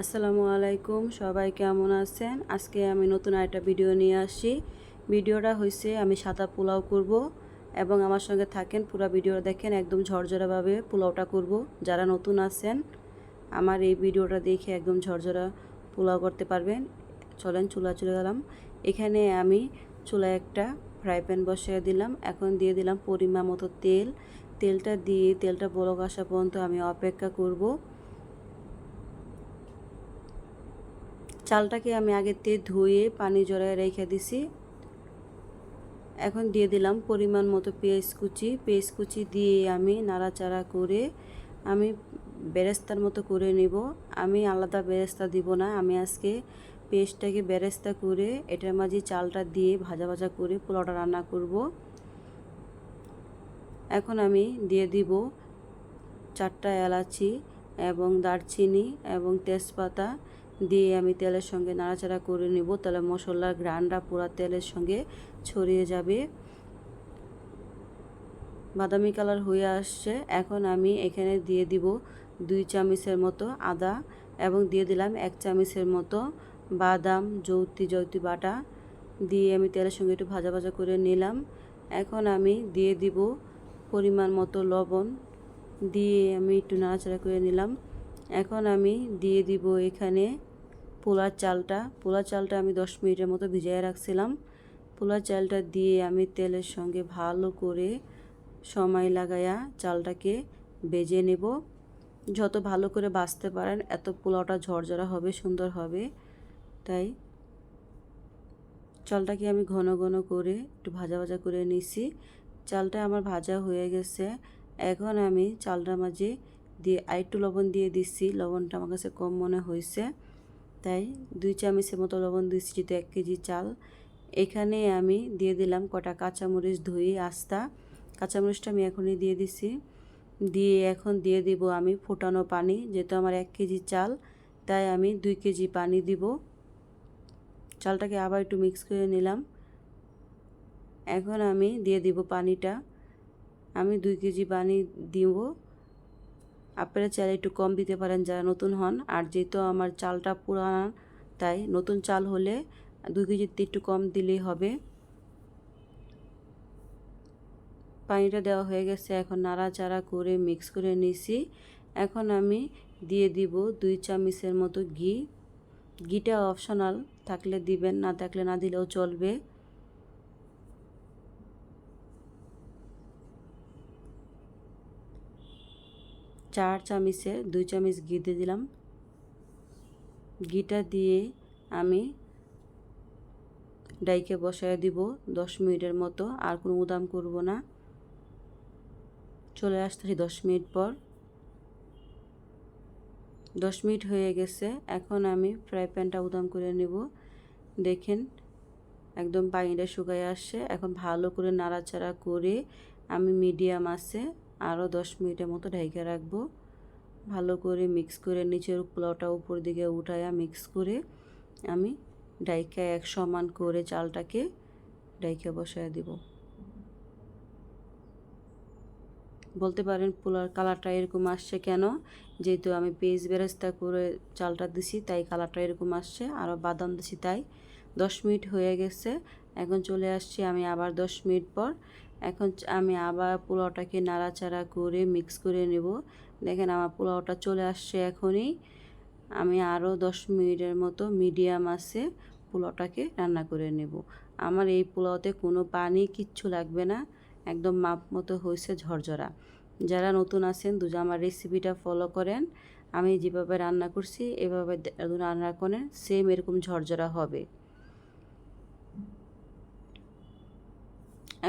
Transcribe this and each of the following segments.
আসসালামু আলাইকুম, সবাই কেমন আছেন? আজকে আমি নতুন একটা ভিডিও নিয়ে আসি। ভিডিওটা হয়েছে আমি সাদা পোলাও করব এবং আমার সঙ্গে থাকেন পুরো ভিডিওটা দেখেন, একদম ঝরঝরাভাবে পোলাওটা করব। যারা নতুন আছেন, আমার এই ভিডিওটা দেখে একদম ঝরঝরা পোলাও করতে পারবেন। চলেন চুলা চলে গেলাম। এখানে আমি চুলায় একটা ফ্রাই প্যান বসিয়ে দিলাম। এখন দিয়ে দিলাম পরিমাণ মতো তেল। তেলটা দিয়ে, তেলটা বলক আসা পর্যন্ত আমি অপেক্ষা করব। চালটাকে আমি আগে আগেতে ধুয়ে পানি জড়ায় রেখে দিছি। এখন দিয়ে দিলাম পরিমাণ মতো পেঁয়াজ কুচি। পেঁয়াজ কুচি দিয়ে আমি নাড়াচাড়া করে আমি বেরেস্তার মতো করে নিব। আমি আলাদা বেরেস্তা দিব না। আমি আজকে পেস্টটাকে বেরেস্তা করে এটার মাঝে চালটা দিয়ে ভাজা ভাজা করে পোলাওটা রান্না করব। এখন আমি দিয়ে দিব চারটা এলাচি এবং দারচিনি এবং তেজপাতা। দিয়ে আমি তেলের সঙ্গে নাড়াচাড়া করে নেব। তাহলে মশলার গ্রানটা পুরো তেলের সঙ্গে ছড়িয়ে যাবে। বাদামি কালার হয়ে আসছে। এখন আমি এখানে দিয়ে দিব দুই চামচের মতো আদা এবং দিয়ে দিলাম এক চামচের মতো বাদাম, যৌতি যৌতি বাটা। দিয়ে আমি তেলের সঙ্গে একটু ভাজা ভাজা করে নিলাম। এখন আমি দিয়ে দিব পরিমাণ মতো লবণ। দিয়ে আমি একটু নাড়াচাড়া করে নিলাম। এখন আমি দিয়ে দিব এখানে পোলার চালটা। পোলার চালটা আমি দশ মিনিটের মতো ভিজিয়ে রাখছিলাম। পোলার চালটা দিয়ে আমি তেলের সঙ্গে ভালো করে সময় লাগায়া চালটাকে বেজে নেব। যত ভালো করে বাঁচতে পারেন, এত পোলাওটা ঝরঝরা হবে, সুন্দর হবে। তাই চালটাকে আমি ঘন ঘন করে একটু ভাজা ভাজা করে নিছি। চালটা আমার ভাজা হয়ে গেছে। এখন আমি চালটার মাঝে দিয়ে আরেকটু লবণ দিয়ে দিচ্ছি। লবণটা আমার কাছে কম মনে হয়েছে। তাই দুই চামচের মতো লবণ দিচ্ছি, যেহেতু এক কেজি চাল। এখানে আমি দিয়ে দিলাম কটা কাঁচামরিচ ধুয়ে আস্তা। কাঁচামরিচটা আমি এখনই দিয়ে দিছি দিয়ে এখন দিয়ে দিব আমি ফোটানো পানি, যেহেতু আমার এক কেজি চাল, তাই আমি দুই কেজি পানি দিব। চালটাকে আবার একটু মিক্স করে নিলাম। এখন আমি দিয়ে দিব পানিটা। আমি দুই কেজি পানি দিব। আপনারা চাইলে একটু কম দিতে পারেন যারা নতুন হন। আর যেহেতু আমার চালটা পুরানা, তাই নতুন চাল হলে দুই কেজিতে একটু কম দিলেই হবে। পানিটা দেওয়া হয়ে গেছে, এখন নাড়াচাড়া করে মিক্স করে নিছি। এখন আমি দিয়ে দিব দুই চামচের মতো ঘি। ঘিটা অপশনাল থাকলে দিবেন, না থাকলে না দিলেও চলবে। চার চামচে দুই চামচ ঘি দিয়ে দিলাম। ঘিটা দিয়ে আমি ডাইকে বসায় দিব দশ মিনিটের মতো, আর কোনো উদাম করব না। চলে আসতেছি দশ মিনিট পর। দশ মিনিট হয়ে গেছে, এখন আমি ফ্রাই প্যানটা উদাম করে নেব। দেখেন, একদম পানিটা শুকায় আসছে। এখন ভালো করে নাড়াচাড়া করে আমি মিডিয়াম আছে আরও দশ মিনিটের মতো ঢেকে রাখব। ভালো করে মিক্স করে নিচের পোলাওটা উপর দিকে উঠায়া মিক্স করে আমি ডাইকা এক সমান করে চালটাকে ডাইকা বসায় দিব। বলতে পারেন পোলার কালারটা এরকম আসছে কেন? যেহেতু আমি পেজ বেরেস্তা করে চালটা দিছি, তাই কালারটা এরকম আসছে আরও বাদাম দিছি তাই। দশ মিনিট হয়ে গেছে, এখন চলে আসছি আমি আবার দশ মিনিট পর এখন আমি আবার পোলাওটাকে নাড়াচাড়া করে মিক্স করে নেব। দেখেন আমার পোলাওটা চলে আসছে এখনই। আমি আরও দশ মিনিটের মতো মিডিয়াম আছে পোলাওটাকে রান্না করে নেব। আমার এই পোলাওতে কোনো পানি কিচ্ছু লাগবে না, একদম মাপ মতো হয়েছে ঝরঝরা। যারা নতুন আছেন দুজা আমার রেসিপিটা ফলো করেন। আমি যেভাবে রান্না করছি, এভাবে রান্না করেন সেম এরকম ঝরঝরা হবে।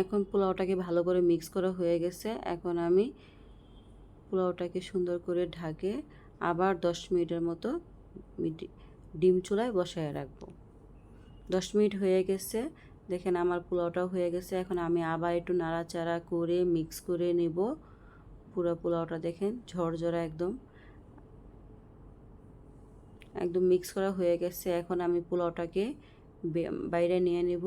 এখন পোলাওটাকে ভালো করে মিক্স করা হয়ে গেছে। এখন আমি পোলাওটাকে সুন্দর করে ঢাকে আবার দশ মিনিটের মতো ডিম চুলায় বসায় রাখব। দশ মিনিট হয়ে গেছে। দেখেন আমার পোলাওটাও হয়ে গেছে। এখন আমি আবার একটু নাড়াচাড়া করে মিক্স করে নেব। পুরো পোলাওটা দেখেন ঝরঝরা একদম। একদম মিক্স করা হয়ে গেছে। এখন আমি পোলাওটাকে বাইরে নিয়ে নেব।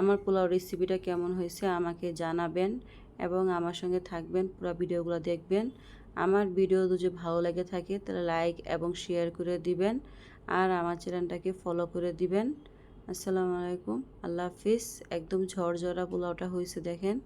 আমার পোলাও রেসিপিটা কেমন হয়েছে আমাকে জানাবেন এবং আমার সঙ্গে থাকবেন, পুরো ভিডিওগুলো দেখবেন। আমার ভিডিও যদি ভালো লেগে থাকে তাহলে লাইক এবং শেয়ার করে দিবেন আর আমার চ্যানেলটাকে ফলো করে দিবেন। আসসালামু আলাইকুম, আল্লাহ হাফিজ। একদম ঝরঝরা পোলাওটা হয়েছে দেখেন।